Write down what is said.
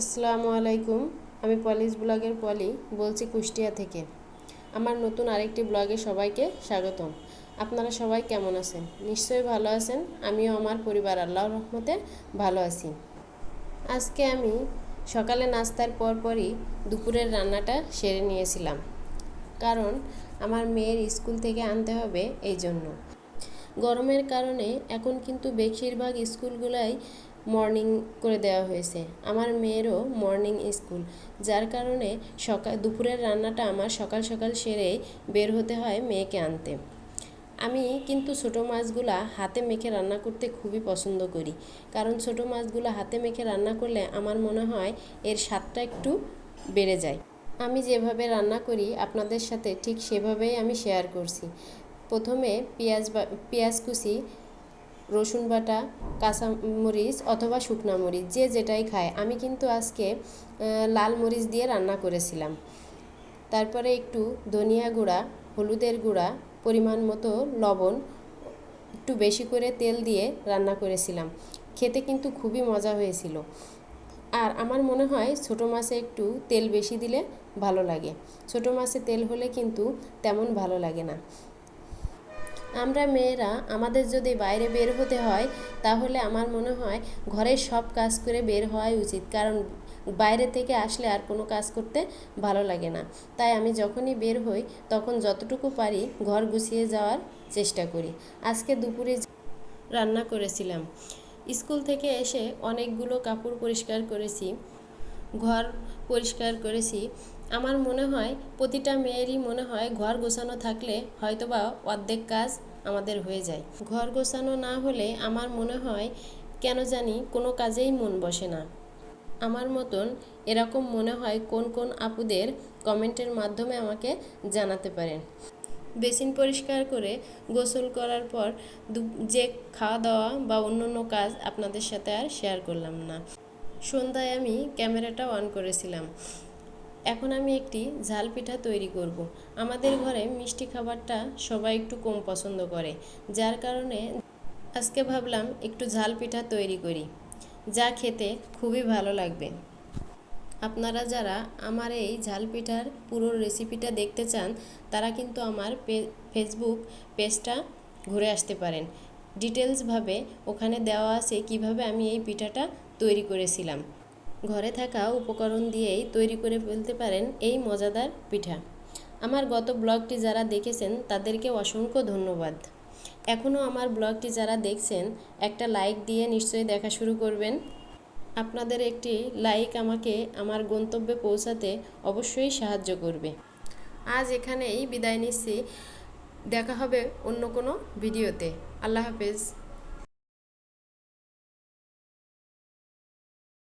আসসালামু আলাইকুম, আমি পলিশ ব্লগের পলি, বলছি কুষ্টিয়া থেকে। আমার নতুন আরেকটি ব্লগে সবাইকে স্বাগতম। আপনারা সবাই কেমন আছেন? নিশ্চয়ই ভালো আছেন, আমিও আমার পরিবার আল্লাহর রহমতে ভালো আছি। আজকে আমি সকালে নাস্তার পরপরই দুপুরের রান্নাটা সেরে নিয়েছিলাম। কারণ আমার মেয়ের স্কুল থেকে আনতে হবে এই জন্য গরমের কারণে এখন কিন্তু বেশিরভাগ স্কুলগুলাই মর্নিং করে দেওয়া হয়েছে। আমার মেয়েরও মর্নিং স্কুল যার কারণে সকাল দুপুরের রান্নাটা আমার সকাল সকাল সেরে বের হতে হয় মেয়েকে আনতে। আমি কিন্তু ছোটো মাছগুলা হাতে মেখে রান্না করতে খুবই পছন্দ করি। কারণ ছোটো মাছগুলো হাতে মেখে রান্না করলে আমার মনে হয় এর স্বাদটা একটু বেড়ে যায়। আমি যেভাবে রান্না করি আপনাদের সাথে ঠিক সেভাবেই আমি শেয়ার করছি। প্রথমে পেঁয়াজ বা, পেঁয়াজ কুচি রসুন বাটা কাঁচা মরিচ অথবা শুকনা মরিচ, যে যেটাই খায়। আমি কিন্তু আজকে লাল মরিচ দিয়ে রান্না করেছিলাম। তারপরে একটু ধনিয়া গুঁড়া, হলুদের গুঁড়া, পরিমাণ মতো লবণ, একটু বেশি করে তেল দিয়ে রান্না করেছিলাম। খেতে কিন্তু খুবই মজা হয়েছিল। আর আমার মনে হয় ছোটো মাছে একটু তেল বেশি দিলে ভালো লাগে। ছোটো মাছে তেল হলে কিন্তু তেমন ভালো লাগে না। আমরা মেয়েরা আমাদের যদি বাইরে বের হতে হয়, তাহলে আমার মনে হয় ঘরের সব কাজ করে বের হওয়াই উচিত। কারণ বাইরে থেকে আসলে আর কোনো কাজ করতে ভালো লাগে না। তাই আমি যখনই বের হই, তখন যতটুকু পারি ঘর গুছিয়ে যাওয়ার চেষ্টা করি। আজকে দুপুরে রান্না করেছিলাম, স্কুল থেকে এসে অনেকগুলো কাপড় পরিষ্কার করেছি, ঘর পরিষ্কার করেছি। আমার মনে হয় প্রতিটা মেয়েরই মনে হয় ঘর গোছানো থাকলে হয়তোবা অর্ধেক কাজ আমাদের হয়ে যায়। ঘর গোছানো না হলে আমার মনে হয় কেন জানি কোনো কাজেই মন বসে না। আমার মতন এরকম মনে হয় কোন কোন আপুদের কমেন্টের মাধ্যমে আমাকে জানাতে পারেন। বেসিন পরিষ্কার করে গোসল করার পর যে খাওয়া দাওয়া বা অন্য অন্য কাজ আপনাদের সাথে আর শেয়ার করলাম না। সন্ধ্যায় আমি ক্যামেরাটা অন করেছিলাম। এখন আমি একটি ঝাল পিঠা তৈরি করব। আমাদের ঘরে মিষ্টি খাবারটা সবাই একটু কম পছন্দ করে, যার কারণে আজকে ভাবলাম একটু ঝাল পিঠা তৈরি করি, যা খেতে খুবই ভালো লাগবে। আপনারা যারা আমার এই ঝাল পিঠার পুরো রেসিপিটা দেখতে চান, তারা কিন্তু আমার ফেসবুক পেজটা ঘুরে আসতে পারেন। ডিটেলসভাবে ওখানে দেওয়া আছে কীভাবে আমি এই পিঠাটা তৈরি করেছিলাম। ঘরে থাকা উপকরণ দিয়েই তৈরি করে ফেলতে পারেন এই মজাদার পিঠা। আমার গত ব্লগটি যারা দেখেছেন, তাদেরকে অসংখ্য ধন্যবাদ। এখনও আমার ব্লগটি যারা দেখছেন, একটা লাইক দিয়ে নিশ্চয়ই দেখা শুরু করবেন। আপনাদের একটি লাইক আমাকে আমার গন্তব্যে পৌঁছাতে অবশ্যই সাহায্য করবে। আজ এখানেই বিদায় নিচ্ছি। দেখা হবে অন্য কোনো ভিডিওতে। আল্লাহ হাফেজ।